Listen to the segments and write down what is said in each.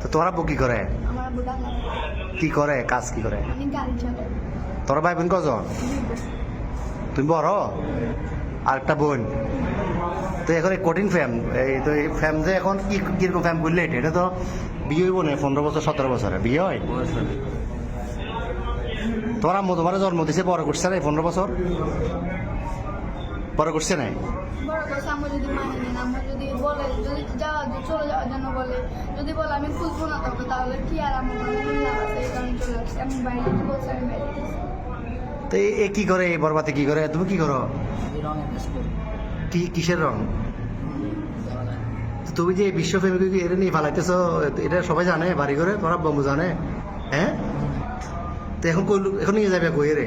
তো তোমার আব্বু কি করে? কি করে? কাজ কি করে? তোর ভাই বোন কজন? তুমি বড়? আর একটা বোন? তো এখন এই কঠিন ফ্যাম এই তো এই ফ্যাম যে এখন কি কীরকম ফ্যাম করলে এটা? এটা তো বিয়ে হইব না, পনেরো বছর, সতেরো বছরে। বিয়ে হয়। তোমার আম্মু তোমার জন্ম দিছে, বড় করছে না এই পনেরো বছর। বড় করছে নাই? বড় কথা আম্মু যদি মানে নেন আম্মু যদি বলে যদি যাওয়া চলে যাওয়ার জন্য বলে যদি বলে আমি খুঁজবো না তোকে তাহলে কি আর আমার লাভ আছে এই কারণে চলে আসছে। আমি বাইরে বলছি আমি বাইরে তো এ- কি করে এই বরবাতে কি করে? তুমি কি করো? কি কিসের রং? তুমি যে বিশ্ব ফেমিকে এটা নিয়ে ফালাইতেছো এটা সবাই জানে বাড়ি করে তোমার বম্বু জানে হ্যাঁ? তো এখন এখন নিয়ে যাবে কই রে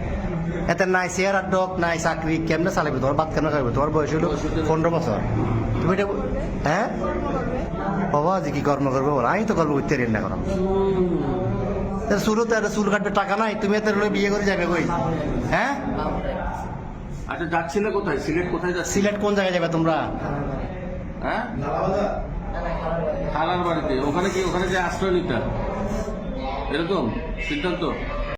এতে নাই আর ডক নাই চাকরি কেমনে চালাবে তোমার বাদ কেমনে খাবে তোমার বয়স হলো পনেরো বছর। তুমি এটা হ্যাঁ? বাবা যে কি কর্ম করব আমি তো কর্ম করতে রেন না করো চুলও তো চুল কাটবে টাকা নাই তুমি এত বিয়ে করে যাবে কই? হ্যাঁ? আচ্ছা যাচ্ছিলে কোথায়? সিলেট কোথায় যাচ্ছি সিলেট কোন জায়গায় যাবে তোমরা? হ্যাঁ? খালার বাড়িতে। ওখানে কি ওখানে যে আশ্রয় নিতে এরকম? সিদ্ধান্ত?